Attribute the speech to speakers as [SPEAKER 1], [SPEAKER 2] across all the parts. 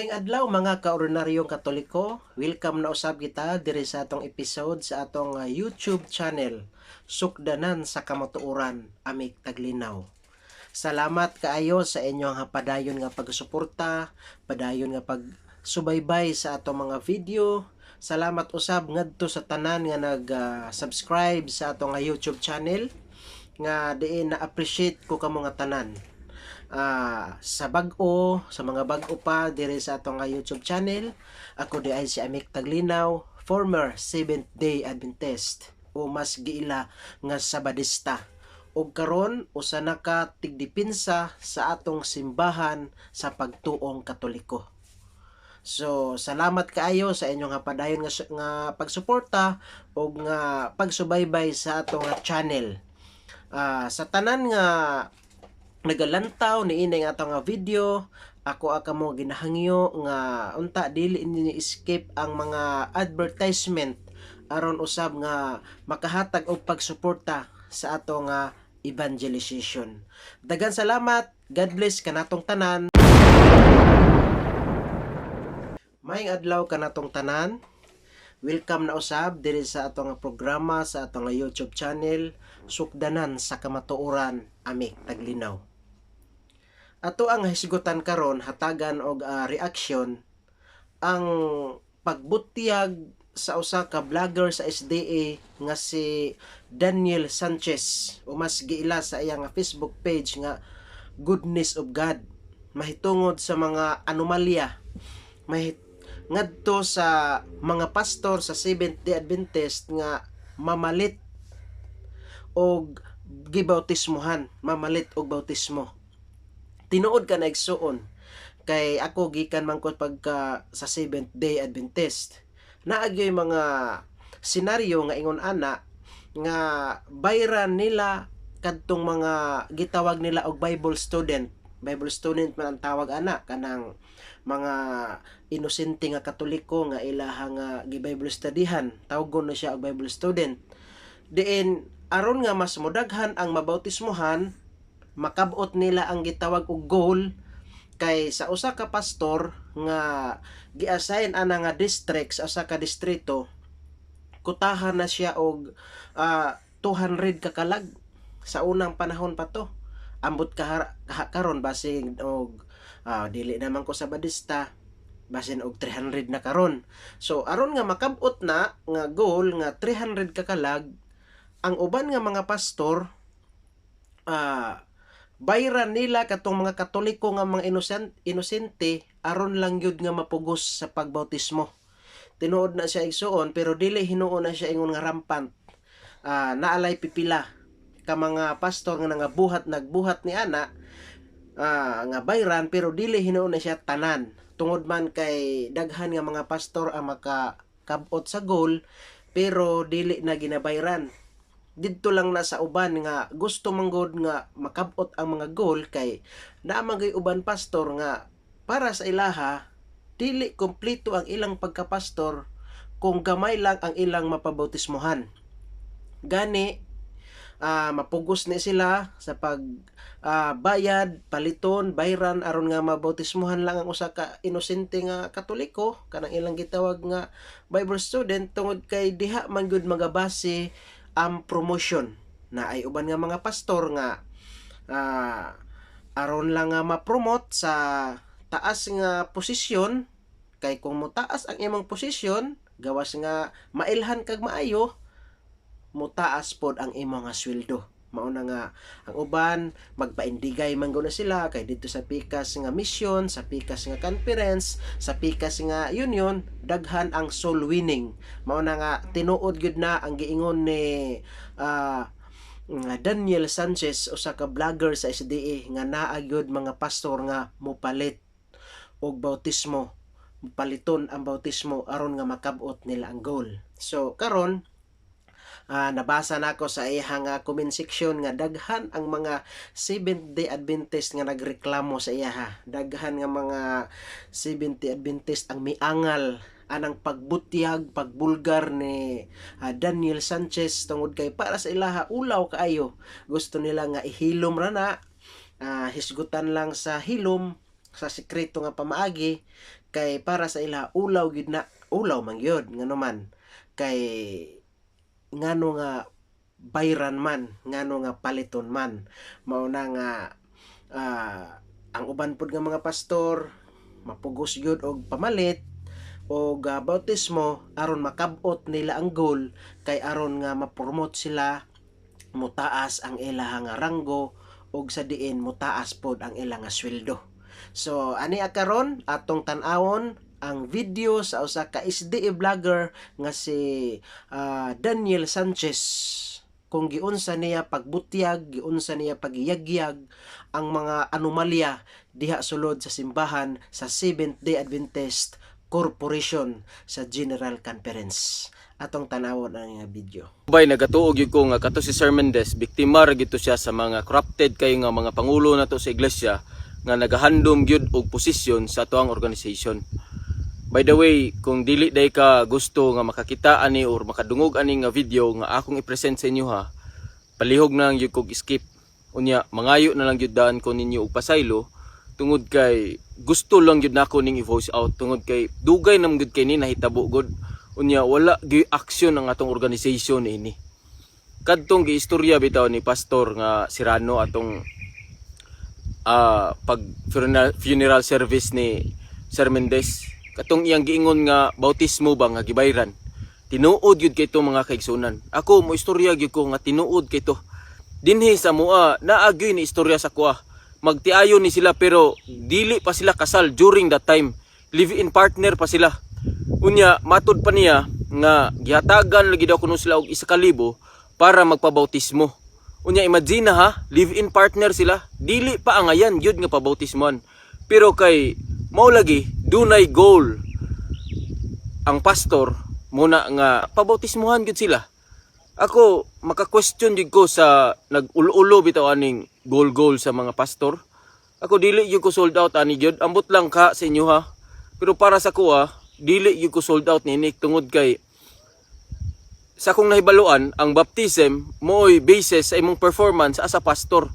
[SPEAKER 1] Maing adlaw mga kaordinaryong katoliko, welcome na usab kita diri sa atong episode sa atong ah, YouTube channel, Sukdanan sa Kamatuoran, Amik Taglinaw. Salamat kaayo sa inyong padayon nga pagsuporta, padayon nga pagsubaybay sa atong mga video. Salamat usab ngadto sa tanan nga nag-subscribe sa atong ah, YouTube channel nga diin na appreciate ko kamo nga tanan ah, sa bag-o, sa mga bag-o pa dire sa atong nga YouTube channel. Ako di ay si Amik Taglinaw, former Seventh Day Adventist o mas giila nga Sabadista. O karon usa na ka tigdipinsa sa atong simbahan sa pagtuong Katoliko. So, salamat kaayo sa inyong nga padayon nga, nga pagsuporta o nga pagsubaybay sa atong channel. Ah, sa tanan nga nagalantaw ni inay nga nga video ako aka mo ginahangyo nga unta dili ni escape ang mga advertisement aron usab nga makahatag og pagsuporta sa ato nga evangelization. Dagan salamat. God bless kanatong tanan. Maayong adlaw kanatong tanan. Welcome na usab diri sa atong programa sa atong YouTube channel Sukdanan sa Kamatuoran Amik Taglinaw. Ato ang hisgutan karon hatagan og ah, reaction ang pagbutiyag sa usa ka vlogger sa SDA nga si Daniel Sanchez o mas giila sa iya nga Facebook page nga Goodness of God. Mahitungod sa mga anomalya. Mahit ngadto sa mga pastor sa Seventh Day Adventist nga mamalit og gibautismohan. Mamalit og bautismo tinuod ka na igsuon. Kay ako gikan man ko pagka sa Seventh Day Adventist. Naagyoy mga senaryo nga ingon ana nga bayran nila kadtong mga gitawag nila og Bible student. Bible student man ang tawag ana kanang mga inosente nga katoliko nga ilaha nga gi-Bible studyhan. Tawgon na siya og Bible student. Diin aron nga mas modaghan ang mabautismohan makabot nila ang gitawag og goal kay sa usa ka pastor nga gi-assign ana nga district sa usa ka distrito kutahan na siya og ah, 200 ka kalag sa unang panahon pa to. Ambot ka karon basin og ah, dili naman ko sa badista basin og 300 na karon. So aron nga makabot na nga goal nga 300 ka kalag ang uban nga mga pastor ah bayran nila katong mga katoliko nga mga inosent, inosente aron lang yun nga mapugos sa pagbautismo. Tinuod na siya igsuon pero dili hinuon na siya ingon nga rampant. Ah, naalay pipila ka mga pastor nga nangabuhat nagbuhat ni ana ah, nga bayran pero dili hinuon na siya tanan. Tungod man kay daghan nga mga pastor ang makakabot sa goal pero dili na ginabayran didto lang na sa uban nga gusto manggod nga makabot ang mga goal kay naamagay uban pastor nga para sa ilaha dili kompleto ang ilang pagkapastor kung gamay lang ang ilang mapabautismohan. Gani ah, mapugos ni sila sa pag ah, bayad paliton bayran aron nga mabautismohan lang ang usa ka inosente nga katoliko kanang ilang gitawag nga Bible student tungod kay diha man gyud magabase ang promotion. Na ay uban nga mga pastor nga ah, aron lang nga ma-promote sa taas nga posisyon. Kay kung mo taas ang imong posisyon gawas nga mailhan kag maayo mutaas pod ang imong nga sweldo mao na nga ang uban magpaindigay man na sila kay dito sa pikas nga mission sa pikas nga conference sa pikas nga union daghan ang soul winning. Mao na nga tinuod gyud na ang giingon ni nga Daniel Sanchez usa ka vlogger sa SDA nga naa gyud mga pastor nga mopalit og bautismo paliton ang bautismo aron nga makabot nila ang goal. So karon ah, nabasa na ako sa iyang nga comment section nga daghan ang mga Seventh Day Adventist nga nagreklamo sa iya ha. Daghan nga mga Seventh Day Adventist ang miangal anang pagbutyag, pagbulgar ni ah, Daniel Sanchez tungod kay para sa ilaha ulaw kaayo. Gusto nila nga ihilom ra na ah, hisgutan lang sa hilom sa sikreto nga pamaagi kay para sa ila ulaw gid na ulaw man gyud ngano man kay ngano nga bayran man ngano nga paliton man. Mao na nga ah, ang uban pud nga mga pastor mapugos gyud og pamalit o uh, bautismo aron makabot nila ang goal kay aron nga ma-promote sila mutaas ang ilang ranggo ug sa diin mutaas pod ang ilang sweldo. So ani akaron atong tan-awon ang video sa usa ka SDE vlogger nga si ah, Daniel Sanchez. Kung giunsa niya pagbutyag giunsa niya pagiyagyag ang mga anomalya diha sulod sa simbahan sa Seventh Day Adventist Corporation sa General Conference. Atong tanawon ang nga video.
[SPEAKER 2] Bay nagatuog gyud ko nga kato si Sir Mendez biktima ra gito siya sa mga corrupted kay nga mga pangulo nato sa iglesia nga nagahandom gyud og posisyon sa tuang organization. By the way, kung dili day ka gusto nga makakita ani or makadungog ani nga video nga akong i-present sa inyo ha, palihog na lang gyud kog skip. Unya, mangayo na lang gyud daan ko ninyo og pasaylo. Tungod kay gusto lang gyud nako ning i-voice out. Tungod kay dugay nam gyud kay ni nahitabo gud. Unya wala gyud aksyon ang atong organization ini. Kadtong giistorya bitaw ni pastor nga Sirano atong ah pag funeral, funeral service ni Sir Mendez katong iyang giingon nga bautismo ba nga gibayran? Tinuod gyud kay to mga kaigsunan. Ako mo istorya gyud ko nga tinuod kay to dinhi sa mua naagyoy ni istorya sa kuha. Magtiayo ni sila pero dili pa sila kasal during that time. Live-in partner pa sila. Unya matud pa niya nga gihatagan lagi daw kuno sila og isa ka libo para magpabautismo. Unya imagine ha live-in partner sila. Dili pa angayan gyud nga pabautismoan. Pero kay mao lagi dunay goal ang pastor muna nga pabautismohan gyud sila ako maka-question jud ko sa nag-ulo bitaw aning goal-goal sa mga pastor. Ako dili jud ko sold out ani jud. Ambot lang ka sa inyo ha. Pero para sa kuha, dili jud ko sold out ni tungod kay sa akong nahibaluan, ang baptism mooy basis sa imong performance as a pastor.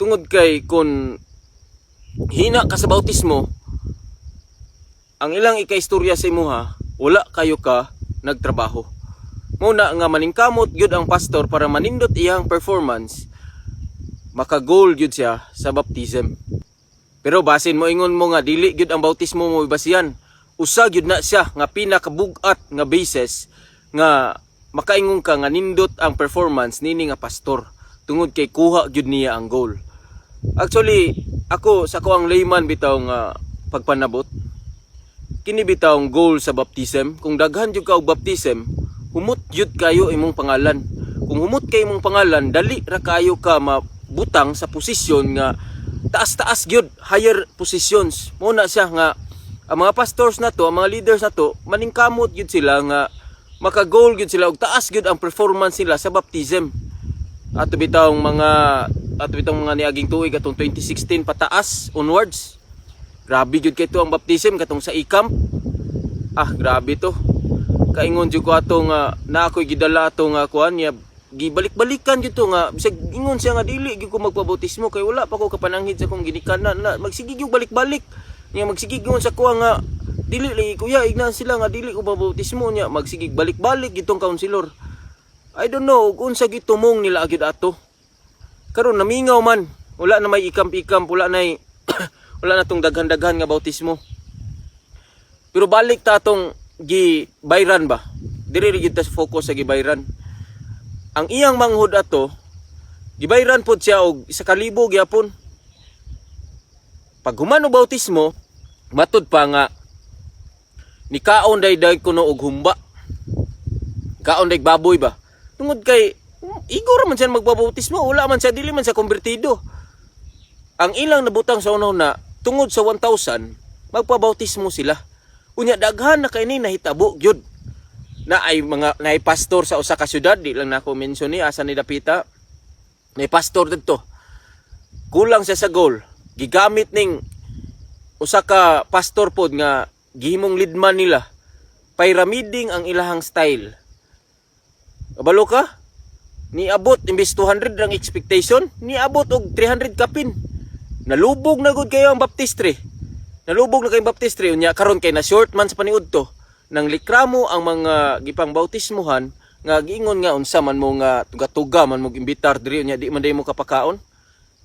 [SPEAKER 2] Tungod kay kun hina ka sa bautismo, ang ilang ikaistorya sa imuha, wala kayo ka nagtrabaho. Muna nga maningkamot gyud ang pastor para manindot iyang performance, maka-goal gyud siya sa baptism. Pero basin mo ingon mo nga dili gyud ang bautismo mo ibasihan. Usa gyud na siya nga pinakabugat nga basis nga makaingon ka nga nindot ang performance nini nga pastor tungod kay kuha gyud niya ang goal. Actually, ako sa ko ang layman bitaw nga pagpanabot kini bitaw ang goal sa baptism kung daghan jud ka og baptism humot jud kayo imong pangalan. Kung humot kay imong pangalan dali ra kayo ka mabutang sa posisyon nga taas-taas gyud higher positions. Mo na siya nga ang mga pastors na to ang mga leaders na to maningkamot gyud sila nga maka-goal gyud sila og taas gyud ang performance nila sa baptism ato bitaw mga ato bitaw mga niaging tuig atong 2016 pataas onwards Grabe jud kay to ang baptism katong sa ikamp. Ah, grabe to. Kaingon jud ko ato nga na ako'y gidala ato nga kuan niya gibalik-balikan jud to nga bisag ingon siya nga dili gyud ko magpabautismo kay wala pa ko kapananghid sa kong ginikanan na magsige gyud balik-balik. Niya magsige gyud sa kuha nga dili lagi kuya ignan sila nga dili ko babautismo niya magsige balik-balik gitong counselor. I don't know kung unsa gitumong nila agad ato. Karon namingaw man. Wala na may ikamp-ikamp, wala na wala na tong daghan-daghan nga bautismo. Pero balik ta tong gibayran ba? Diri ri ta focus sa gibayran. Ang iyang manghud ato, gibayran pod siya og isa ka libo gyapon. Pag humano bautismo, matud pa nga ni kaon day kuno og humba. Kaon day baboy ba? Tungod kay igor man siya magbabautismo, wala man siya dili man siya konbertido. Ang ilang nabutang sa unaw na tungod sa 1,000, magpabautismo sila. Unya daghan na kay ni nahitabo gyud. Na ay mga na ay pastor sa usa ka syudad, di lang nako mention ni asa ni dapita. Na ay pastor didto. Kulang siya sa goal. Gigamit ning usa ka pastor pod nga gihimong lidman nila. Pyramiding ang ilahang style. Kabalo ka? Niabot imbes 200 ang expectation, niabot og 300 kapin. Nalubog na gud kayo ang baptistry. nalubog na kay baptistry. Unya karon kay na short man sa paniudto nang likramo ang mga gipang bautismuhan nga giingon nga unsa man mo nga tuga-tuga man mo imbitar diri unya di man day mo kapakaon.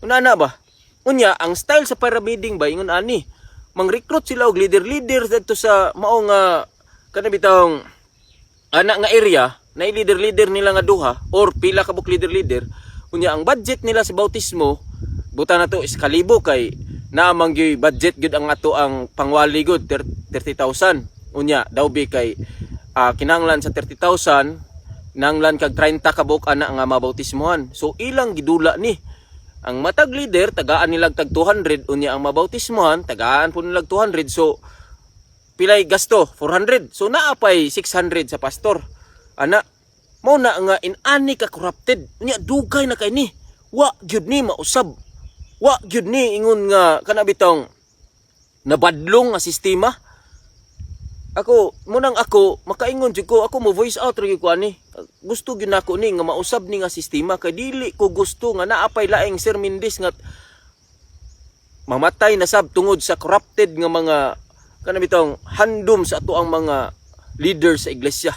[SPEAKER 2] Una na ba? Unya ang style sa para meeting ba ingon ani mang-recruit sila og leader-leader dito sa mao nga kana bitawng ana nga area na leader-leader nila nga duha or pila ka buk leader-leader. Unya ang budget nila sa bautismo buta na to is kalibo kay naamang gyud budget gyud ang ato ang pangwali gud 30,000 unya daw bi kay ah, kinahanglan sa 30,000 nanglan kag 30 ka buok ana nga mabautismohan. So ilang gidula ni? Ang matag leader tagaan nilag tag 200 unya ang mabautismohan tagaan po nilag 200 so pilay gasto 400 so naa pay 600 sa pastor. Ana mo na nga inani ka corrupted. Unya dugay na kay ni. Wa gyud ni mausab wa gyud ni ingon nga kana bitong nabadlong nga sistema. Ako munang ako makaingon jud ko ako mo voice out gyud ko ani. Gusto gyud nako ni nga mausab ni nga sistema kay dili ko gusto nga naapay laing Sir Mendes nga mamatay na sab tungod sa corrupted nga mga kana bitong handom sa ato ang mga leader sa iglesia.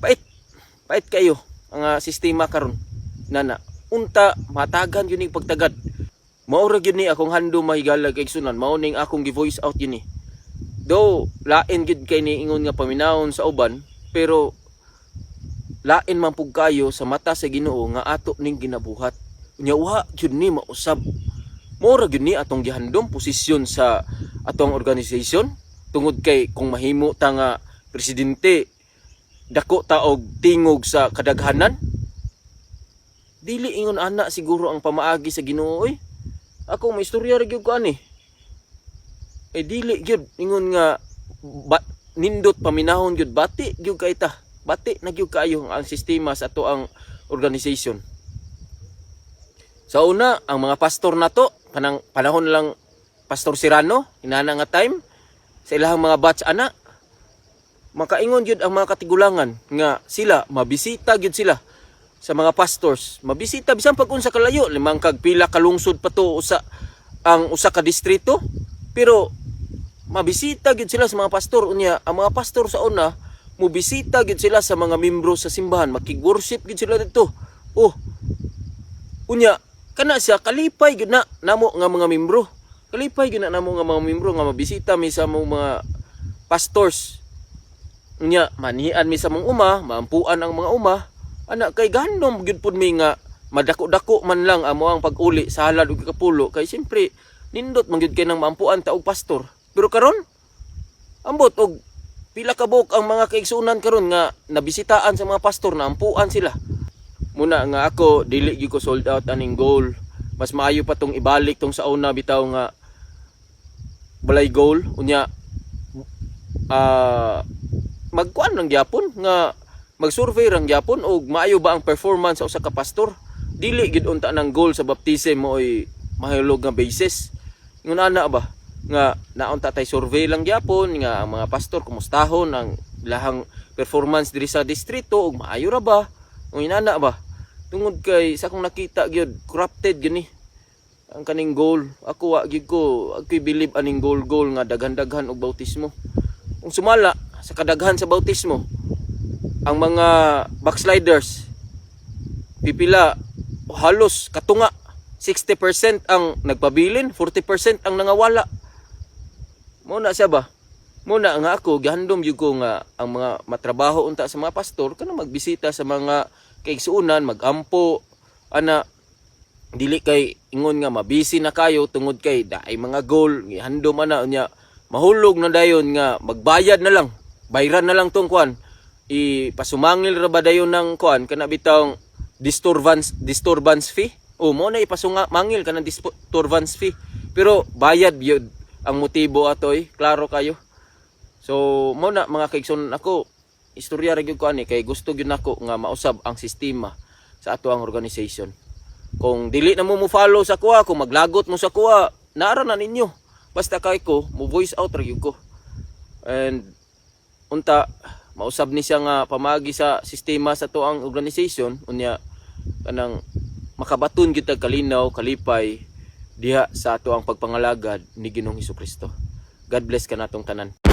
[SPEAKER 2] Pait pait kayo ang ah, sistema karon nana unta matagan yun yung pagtagad maura yun ni akong handom mahigala kay sunan. Mao ning akong gi-voice out yun ni. Do lain gid kay ni ingon nga paminawon sa uban pero lain man pug kayo sa mata sa Ginoo nga ato ning ginabuhat. Nya wa gyud ni mausab. Mora gyud ni atong gihandom posisyon sa atong organisasyon. Tungod kay kung mahimo ta nga presidente dako ta og tingog sa kadaghanan dili ingon ana siguro ang pamaagi sa Ginoo ako may istorya ra gyud ko ani. Eh dili gyud ingon nga ba, nindot paminahon gyud bati gyud kay ta bati na gyud kayo ang sistema sa ato ang organization. Sa una ang mga pastor nato kanang panahon lang pastor Sirano inana nga time sa ilahang mga batch ana makaingon gyud ang mga katigulangan nga sila mabisita gyud sila sa mga pastors. Mabisita bisan pag unsa kalayo limang kag pila ka lungsod pa to usa ang usa ka distrito. Pero mabisita gyud sila sa mga pastor. Unya ang mga pastor sa una mubisita gyud sila sa mga membro sa simbahan. Makig-worship gyud sila dito. Oh unya kana siya kalipay gyud na namo nga mga membro. Kalipay gyud na namo nga mga membro nga mabisita mi sa mga pastors. Unya manian mi sa mong uma maampuan ang mga uma ana kay gandom gyud pud mi nga madako-dako man lang amo ang pag-uli sa halad ug kapulo. Kay siyempre nindot man gyud kay nang maampuan ta og pastor. Pero karon ambot og pila ka buok ang mga kaigsunan karon nga nabisitaan sa mga pastor na ampuan sila. Muna nga ako dili gyud ko sold out aning goal. Mas maayo pa tong ibalik tong sa una bitaw nga balay goal. Unya ah magkuan lang gyapon nga mag-survey rang gyapon og maayo ba ang performance sa usa ka pastor? Dili gid unta ng goal sa baptism mo oy mahilog nga basis. Ngun ana ba? Nga naunta tay survey lang gyapon nga ang mga pastor kumustahon ang lahang performance diri sa distrito ug maayo ra ba? Ug inana ba? Tungod kay sa akong nakita gyud corrupted gyud ang kaning goal. Ako wa gyud ko ako believe aning goal goal nga daghan-daghan og bautismo. Kung sumala sa kadaghan sa bautismo ang mga backsliders pipila halos katunga 60% ang nagpabilin 40% ang nangawala Muna siya ba? Muna nga ako, gihandom yun ko nga ang mga matrabaho unta sa mga pastor, kana magbisita sa mga kaigsuunan, magampo, ana, dili kay ingon nga mabisi na kayo tungod kay daay mga goal, gihandom ana unya, mahulog na dayon nga magbayad na lang, bayran na lang tong kwan, ipasumangil ra ba dayon ng kwan, kana bitawng disturbance, disturbance fee, o mo na ipasumangil ka ng disturbance fee, pero bayad yun, ang motibo atoy. Klaro kayo. So mo na mga kaigsoon ako istorya ra gyud ko ani kay gusto gyud nako nga mausab ang sistema sa ato ang organization. Kung dili na mo mo follow sa kuha kung maglagot mo sa kuha naara na ninyo. Basta kay ko mo voice out ra gyud ko. And unta mausab ni siya nga pamagi sa sistema sa to ang organization unya kanang makabaton gyud kalinaw kalipay diha sa ato ang pagpangalagad ni Ginoong Hesus Kristo. God bless ka natong tanan.